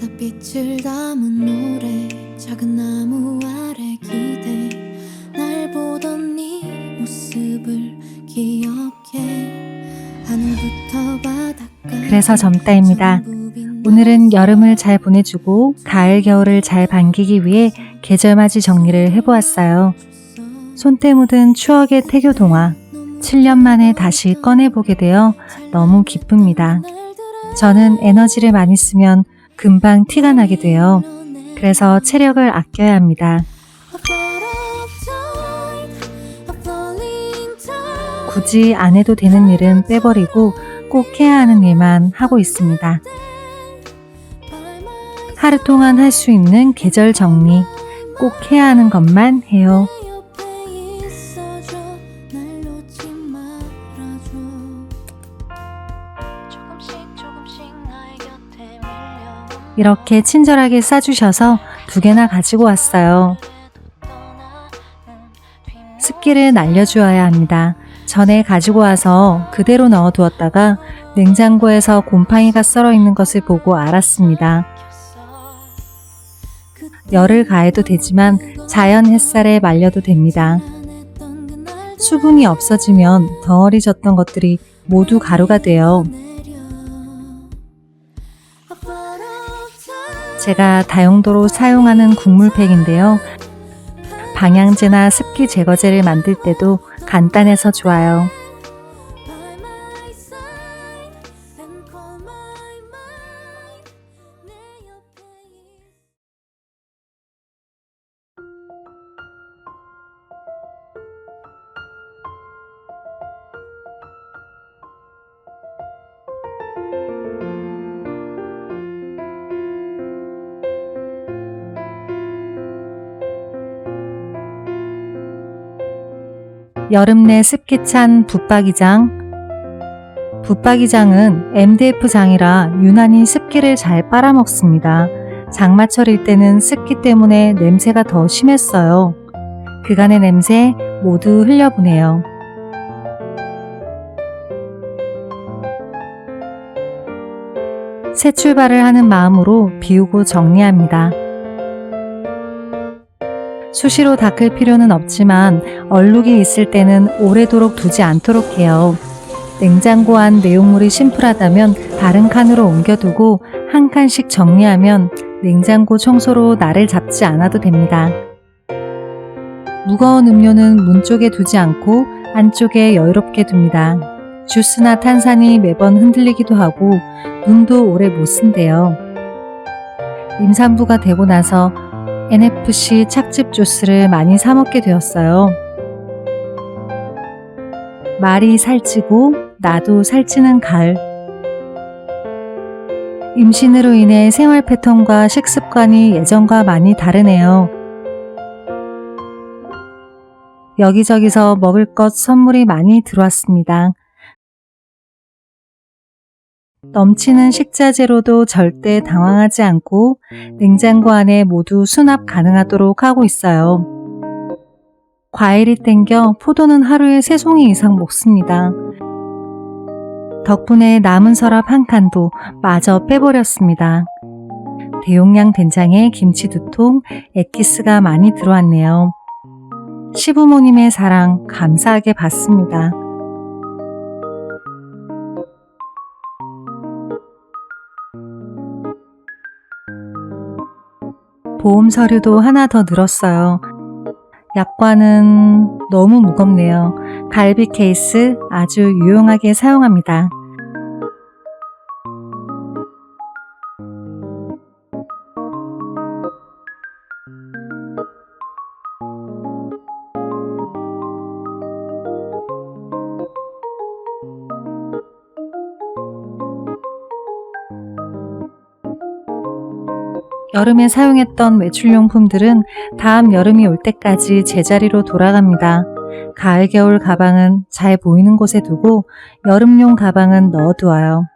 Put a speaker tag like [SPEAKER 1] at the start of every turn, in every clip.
[SPEAKER 1] 바닷빛을 담은 노래 작은 나무 아래 기대 날 보던 네 모습을 기억해 하늘부터 바닷가
[SPEAKER 2] 그래서 점따입니다. 오늘은 여름을 잘 보내주고 가을 겨울을 잘 반기기 위해 계절맞이 정리를 해보았어요. 손때 묻은 추억의 태교 동화 7년 만에 다시 꺼내보게 되어 너무 기쁩니다. 저는 에너지를 많이 쓰면 금방 티가 나게 돼요. 그래서 체력을 아껴야 합니다. 굳이 안 해도 되는 일은 빼버리고 꼭 해야 하는 일만 하고 있습니다. 하루 동안 할 수 있는 계절 정리 꼭 해야 하는 것만 해요. 이렇게 친절하게 싸주셔서 두 개나 가지고 왔어요. 습기를 날려주어야 합니다. 전에 가지고 와서 그대로 넣어두었다가 냉장고에서 곰팡이가 썰어 있는 것을 보고 알았습니다. 열을 가해도 되지만 자연 햇살에 말려도 됩니다. 수분이 없어지면 덩어리 졌던 것들이 모두 가루가 돼요. 제가 다용도로 사용하는 국물팩인데요. 방향제나 습기 제거제를 만들 때도 간단해서 좋아요. 여름 내 습기 찬 붙박이장. 붙박이장은 MDF장이라 유난히 습기를 잘 빨아먹습니다. 장마철일 때는 습기 때문에 냄새가 더 심했어요. 그간의 냄새 모두 흘려보내요. 새 출발을 하는 마음으로 비우고 정리합니다. 수시로 닦을 필요는 없지만 얼룩이 있을 때는 오래도록 두지 않도록 해요. 냉장고 안 내용물이 심플하다면 다른 칸으로 옮겨두고 한 칸씩 정리하면 냉장고 청소로 날을 잡지 않아도 됩니다. 무거운 음료는 문 쪽에 두지 않고 안쪽에 여유롭게 둡니다. 주스나 탄산이 매번 흔들리기도 하고 문도 오래 못 쓴대요. 임산부가 되고 나서 NFC 착즙 주스를 많이 사 먹게 되었어요. 말이 살찌고 나도 살찌는 가을. 임신으로 인해 생활 패턴과 식습관이 예전과 많이 다르네요. 여기저기서 먹을 것 선물이 많이 들어왔습니다. 넘치는 식자재로도 절대 당황하지 않고 냉장고 안에 모두 수납 가능하도록 하고 있어요. 과일이 땡겨 포도는 하루에 3송이 이상 먹습니다. 덕분에 남은 서랍 한 칸도 마저 빼버렸습니다. 대용량 된장에 김치 두 통, 엑기스가 많이 들어왔네요. 시부모님의 사랑 감사하게 받습니다. 보험 서류도 하나 더 늘었어요. 약관은 너무 무겁네요. 갈비 케이스 아주 유용하게 사용합니다. 여름에 사용했던 외출용품들은 다음 여름이 올 때까지 제자리로 돌아갑니다. 가을, 겨울 가방은 잘 보이는 곳에 두고 여름용 가방은 넣어두어요.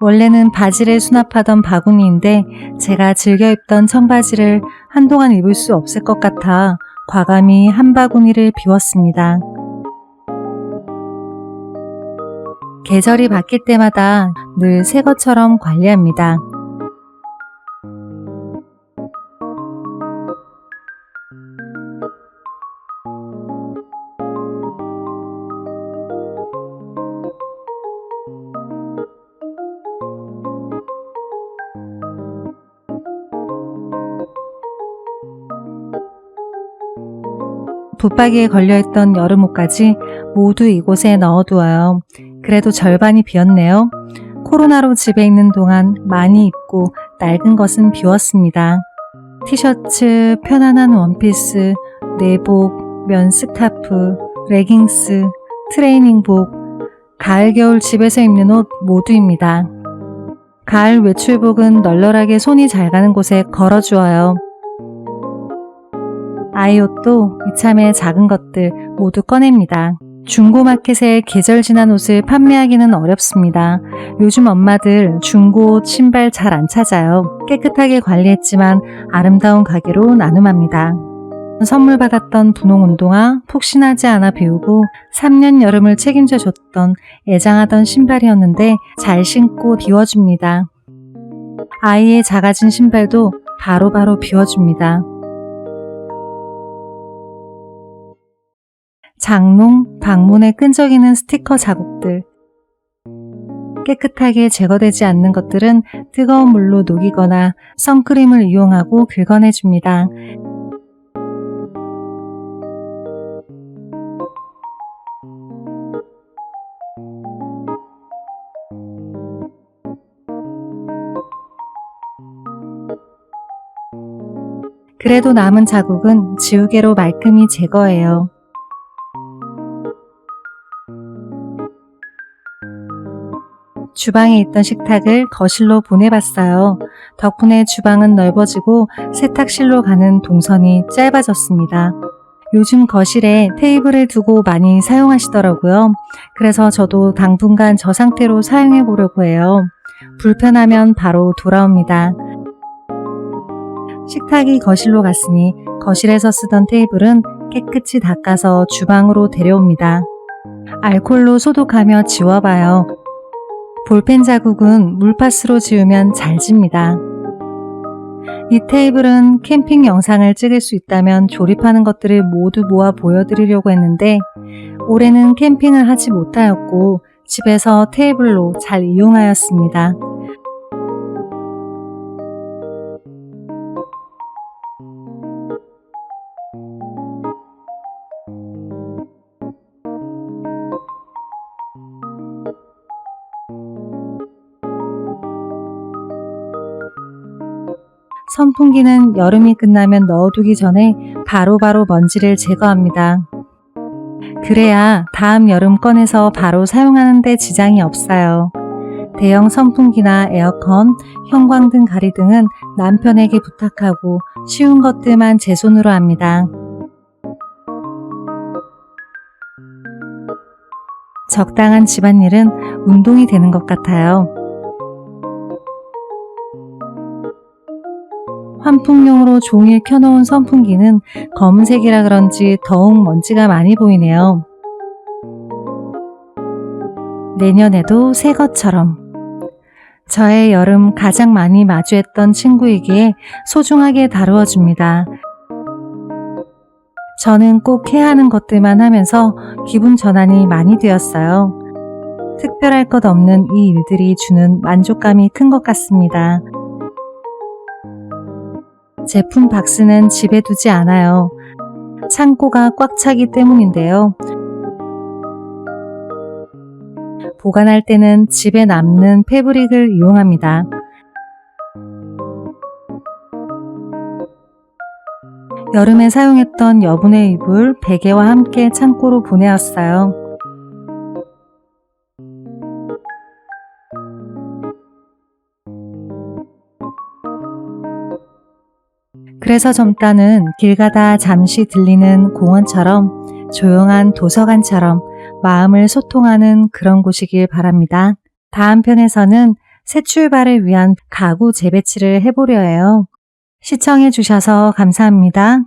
[SPEAKER 2] 원래는 바지를 수납하던 바구니인데 제가 즐겨 입던 청바지를 한동안 입을 수 없을 것 같아 과감히 한 바구니를 비웠습니다. 계절이 바뀔 때마다 늘 새 것처럼 관리합니다. 붙박이에 걸려있던 여름 옷까지 모두 이곳에 넣어두어요. 그래도 절반이 비었네요. 코로나로 집에 있는 동안 많이 입고 낡은 것은 비웠습니다. 티셔츠, 편안한 원피스, 내복, 면 스카프, 레깅스, 트레이닝복, 가을, 겨울 집에서 입는 옷 모두입니다. 가을 외출복은 널널하게 손이 잘 가는 곳에 걸어주어요. 아이 옷도 이참에 작은 것들 모두 꺼냅니다. 중고마켓에 계절 지난 옷을 판매하기는 어렵습니다. 요즘 엄마들 중고 신발 잘 안 찾아요. 깨끗하게 관리했지만 아름다운 가게로 나눔합니다. 선물 받았던 분홍 운동화 푹신하지 않아 비우고 3년 여름을 책임져 줬던 애장하던 신발이었는데 잘 신고 비워줍니다. 아이의 작아진 신발도 바로바로 비워줍니다. 장롱, 방문에 끈적이는 스티커 자국들. 깨끗하게 제거되지 않는 것들은 뜨거운 물로 녹이거나 선크림을 이용하고 긁어내줍니다. 그래도 남은 자국은 지우개로 말끔히 제거해요. 주방에 있던 식탁을 거실로 보내봤어요. 덕분에 주방은 넓어지고 세탁실로 가는 동선이 짧아졌습니다. 요즘 거실에 테이블을 두고 많이 사용하시더라고요. 그래서 저도 당분간 저 상태로 사용해 보려고 해요. 불편하면 바로 돌아옵니다. 식탁이 거실로 갔으니 거실에서 쓰던 테이블은 깨끗이 닦아서 주방으로 데려옵니다. 알콜로 소독하며 지워봐요. 볼펜 자국은 물파스로 지우면 잘 집니다. 이 테이블은 캠핑 영상을 찍을 수 있다면 조립하는 것들을 모두 모아 보여드리려고 했는데 올해는 캠핑을 하지 못하였고 집에서 테이블로 잘 이용하였습니다. 선풍기는 여름이 끝나면 넣어두기 전에 바로 바로 먼지를 제거합니다. 그래야 다음 여름 꺼내서 바로 사용하는데 지장이 없어요. 대형 선풍기나 에어컨, 형광등 가리 등은 남편에게 부탁하고 쉬운 것들만 제 손으로 합니다. 적당한 집안일은 운동이 되는 것 같아요. 환풍용으로 종일 켜놓은 선풍기는 검은색이라 그런지 더욱 먼지가 많이 보이네요. 내년에도 새 것처럼. 저의 여름 가장 많이 마주했던 친구이기에 소중하게 다루어 줍니다. 저는 꼭 해야 하는 것들만 하면서 기분 전환이 많이 되었어요. 특별할 것 없는 이 일들이 주는 만족감이 큰 것 같습니다. 제품 박스는 집에 두지 않아요. 창고가 꽉 차기 때문인데요. 보관할 때는 집에 남는 패브릭을 이용합니다. 여름에 사용했던 여분의 이불, 베개와 함께 창고로 보내왔어요. 그래서 점따는 길 가다 잠시 들리는 공원처럼 조용한 도서관처럼 마음을 소통하는 그런 곳이길 바랍니다. 다음 편에서는 새 출발을 위한 가구 재배치를 해보려 해요. 시청해주셔서 감사합니다.